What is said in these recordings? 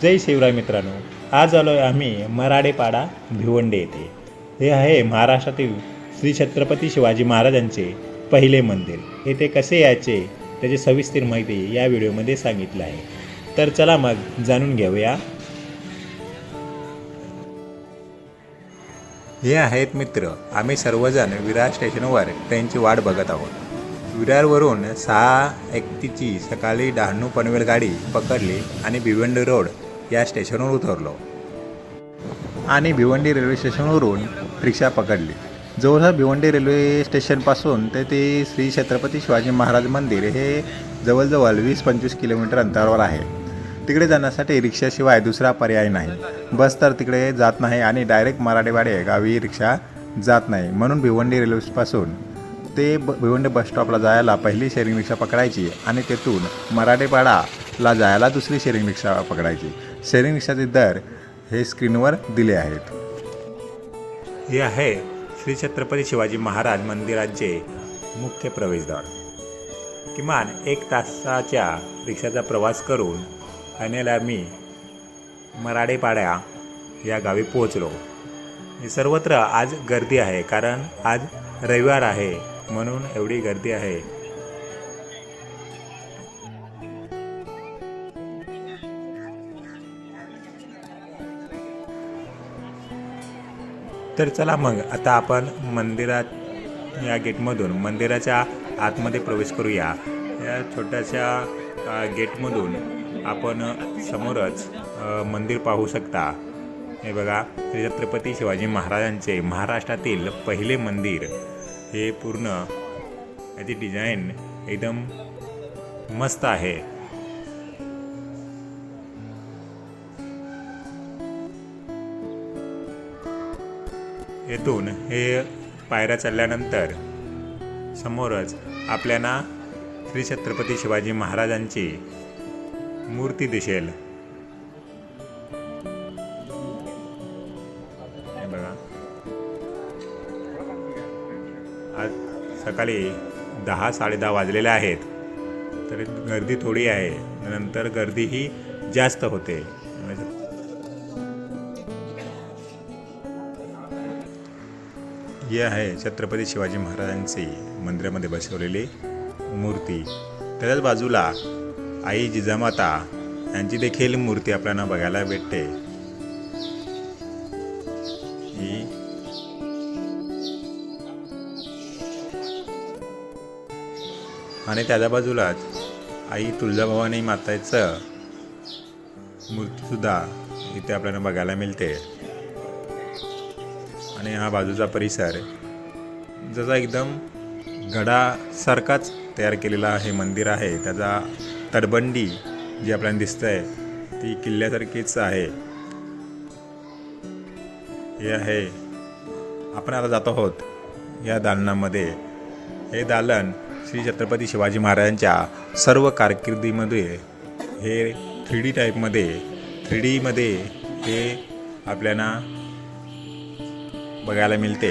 जय शिवराय मित्रांनो आज आलो आहे आम्ही मराडेपाडा भिवंडे येथे. हे आहे महाराष्ट्रातील श्री छत्रपती शिवाजी महाराजांचे पहिले मंदिर. येथे कसे यायचे त्याची सविस्तर माहिती या व्हिडिओमध्ये सांगितलं आहे. तर चला मग जाणून घेऊया. हे आहेत मित्र आम्ही सर्वजण विरार स्टेशनवर ट्रेनची वाट बघत आहोत. विरारवरून सहा एकतीची सकाळी डहाणू पनवेल गाडी पकडली आणि भिवंडी रोड या स्टेशनवर उतरलो. आणि भिवंडी रेल्वे स्टेशनवरून रिक्षा पकडली. जवळजवळ भिवंडी रेल्वे स्टेशनपासून ते ते श्री छत्रपती शिवाजी महाराज मंदिर हे जवळजवळ वीस पंचवीस किलोमीटर अंतरावर आहे. तिकडे जाण्यासाठी रिक्षाशिवाय दुसरा पर्याय नाही. बस तर तिकडे जात नाही आणि डायरेक्ट मराठेवाडे गावी रिक्षा जात नाही. म्हणून भिवंडी रेल्वेपासून ते ब भिवंडी बस स्टॉपला जायला पहिली शेअरिंग रिक्षा पकडायची आणि तेथून मराठेपाडाला जायला दुसरी शेअरिंग रिक्षा पकडायची. शेअरिंग रिक्षाचे दर हे स्क्रीनवर दिले आहेत. हे आहे श्री छत्रपती शिवाजी महाराज मंदिराचे मुख्य प्रवेशद्वार. किमान एक तासाच्या रिक्षाचा प्रवास करून अनेला मी मराडेपाड्या या गावी पोहोचलो. सर्वत्र आज गर्दी आहे कारण आज रविवार आहे म्हणून एवढी गर्दी आहे. तर चला मग आता आपण मंदिरात या गेटमधून मंदिराच्या आतमध्ये प्रवेश करूया. या छोट्याशा गेटमधून आपण समोरच मंदिर पाहू शकता. हे बघा छत्रपती शिवाजी महाराजांचे महाराष्ट्रातील पहिले मंदिर. हे पूर्ण याची डिझाईन एकदम मस्त आहे. येथून हे पायऱ्या चढल्यानंतर समोरच आपल्याला श्री छत्रपती शिवाजी महाराजांची मूर्ती दिसेल. बघा. आज सकाळी दहा साडेदहा वाजलेले आहेत. तर गर्दी थोडी आहे. नंतर गर्दीही जास्त होते. ही आहे छत्रपती शिवाजी महाराजांची मंदिरामध्ये बसवलेली मूर्ती. त्याच्याच बाजूला आई जिजामाता यांची देखील मूर्ती आपल्याला बघायला भेटते. ही आणि त्याच्या बाजूलाच आई तुळजाभवानी माताचं मूर्तीसुद्धा इथे आपल्याला बघायला मिळते. आणि हा बाजूचा परिसर जसा एकदम गडासारखाच तयार केलेला हे मंदिर आहे. त्याचा तटबंडी जी आपल्याला दिसतंय ती किल्ल्यासारखीच आहे. हे आहे आपण आता जात आहोत या दालनामध्ये. हे दालन श्री छत्रपती शिवाजी महाराजांच्या सर्व कारकिर्दीमध्ये हे थ्री डी टाईपमध्ये थ्री डीमध्ये हे आपल्याला बघायला मिळते.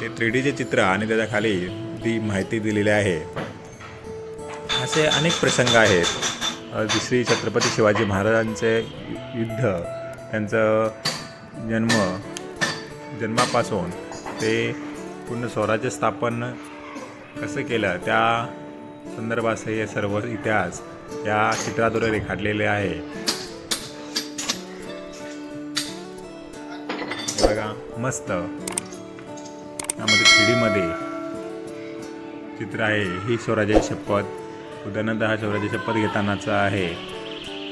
ते थ्री डीचे चित्र आणि त्याच्याखाली ती माहिती दिलेली आहे. असे अनेक प्रसंग आहेत. दुसरी छत्रपती शिवाजी महाराजांचे युद्ध त्यांचं जन्म जन्मापासून ते पूर्ण स्वराज्य स्थापन कसं केलं त्या संदर्भात हे सर्व इतिहास या चित्राद्वारे रेखाटलेले आहे. मस्त. यामध्ये थ्री डीमध्ये चित्र आहे. ही स्वराज्याची शपथ. उदाहरणार्थ हा स्वराज्याची शपथ घेतानाचा आहे.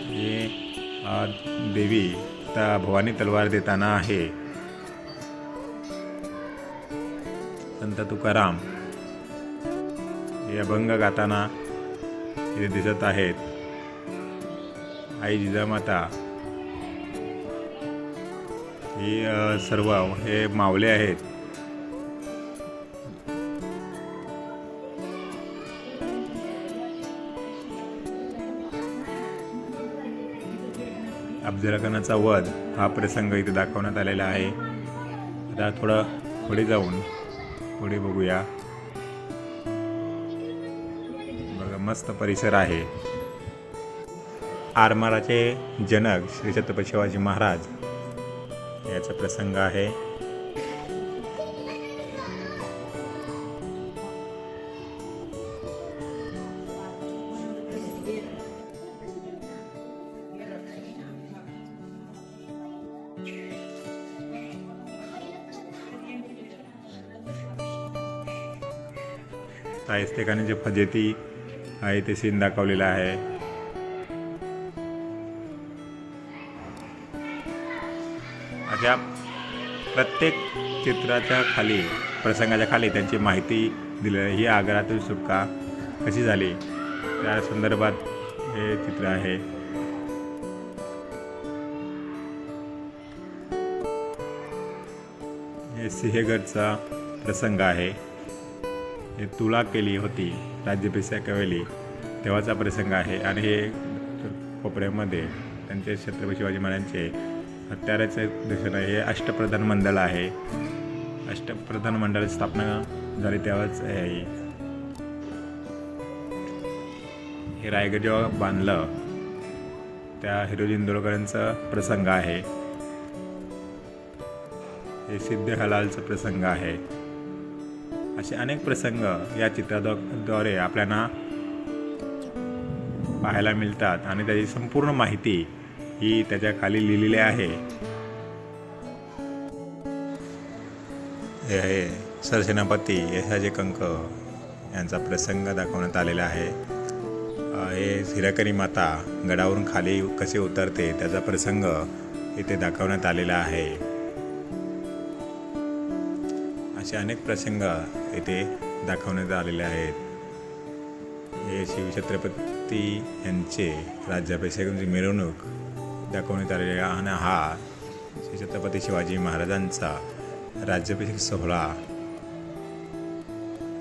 हे देवी त्या भवानी तलवार देताना आहे. संत तुकाराम हे अभंग गाताना इथे दिसत आहेत. आई जिजामाता ही सर्व हे मावले आहेत. अफजलखानाचा वध हा प्रसंग इथे दाखवण्यात आलेला आहे. आता थोडं पुढे जाऊन पुढे बघूया. बघा मस्त परिसर आहे. आरमाराचे जनक श्री छत्रपती शिवाजी महाराज याचा प्रसंग आहे. साहित्यकाने जे फजेती आहे ते सीन दाखवलेलं आहे. अशा प्रत्येक चित्राच्या खाली प्रसंगाच्या खाली त्यांची माहिती दिली ही आग्रातील सुटका कशी झाली? त्या संदर्भात हे चित्र आहे. हे सिंहगडचा प्रसंग आहे. हे तुला केली होती राज्याभिषेक कवेली तेव्हाचा प्रसंग आहे. आणि हे कोपऱ्यामध्ये त्यांचे छत्रपती शिवाजी महाराजांचे हत्याराचं दर्शन आहे. हे अष्टप्रधान मंडळ आहे. अष्टप्रधान मंडळाची स्थापना झाली तेव्हाच आहे. हे रायगड जेव्हा बांधलं त्या हिरोजी इंदोरकरांचा प्रसंग आहे. हे सिद्ध हलालचा प्रसंग आहे. असे अनेक प्रसंग या चित्राद्वारे आपल्याला पाहायला मिळतात आणि त्याची संपूर्ण माहिती ही त्याच्याखाली लिहिलेली आहे. हे सरसेनापती यशाचे कंक यांचा प्रसंग दाखवण्यात आलेला आहे. हे हिराकरी माता गडावरून खाली कसे उतरते त्याचा प्रसंग इथे दाखवण्यात आलेला आहे. असे अनेक प्रसंग इथे दाखवण्यात आलेले आहेत. हे शिवछत्रपती यांचे राज्याभिषेकाची मिरवणूक दाखवण्यात आलेला आहे आणि हा श्री छत्रपती शिवाजी महाराजांचा राज्याभिषेक सोहळा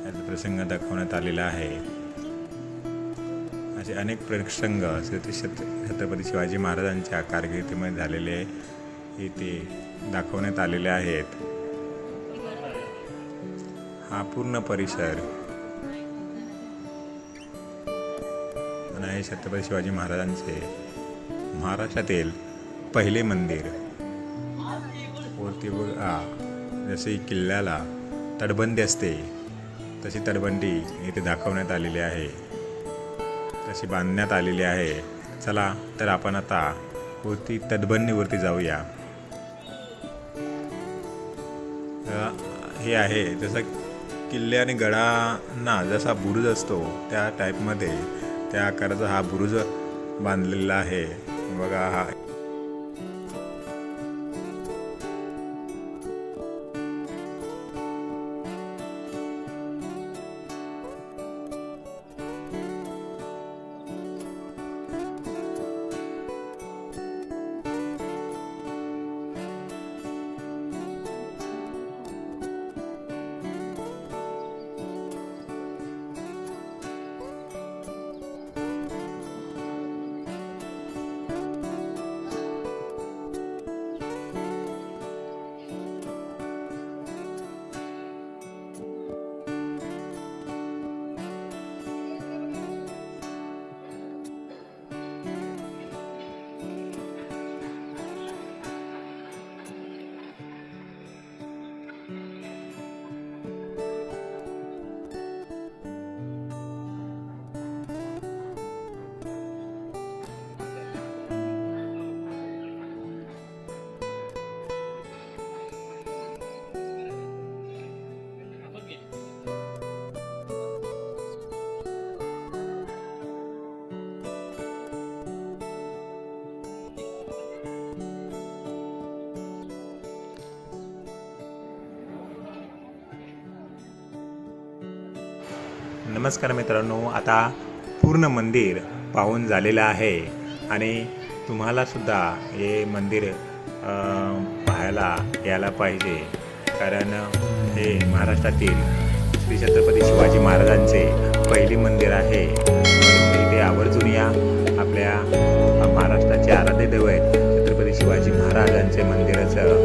याचा प्रसंग दाखवण्यात आलेला आहे. असे अनेक प्रसंग श्री छत्रपती शिवाजी महाराजांच्या कारकिर्दीमध्ये झालेले इथे दाखवण्यात आलेले आहेत. हा पूर्ण परिसर आणि हे छत्रपती शिवाजी महाराजांचे महाराष्ट्रातील पहिले मंदिर. वरती बघा जसे किल्ल्याला तटबंदी असते तशी तटबंदी इथे दाखवण्यात आलेली आहे. तशी बांधण्यात आलेली आहे. चला तर आपण आता वरती तटबंदीवरती जाऊया. हे आहे जसं किल्ले आणि गडांना जसा बुरुज असतो त्या टाईपमध्ये त्या आकाराचा हा बुरुज बांधलेला आहे. बघा नमस्कार मित्रांनो आता पूर्ण मंदिर पाहून झालेलं आहे आणि तुम्हालासुद्धा हे मंदिर पाहायला यायला पाहिजे. कारण हे महाराष्ट्रातील श्री छत्रपती शिवाजी महाराजांचे पहिले मंदिर आहे. इथे आवर्जून या आपल्या महाराष्ट्राचे आराध्य दैवत छत्रपती शिवाजी महाराजांचे मंदिराचं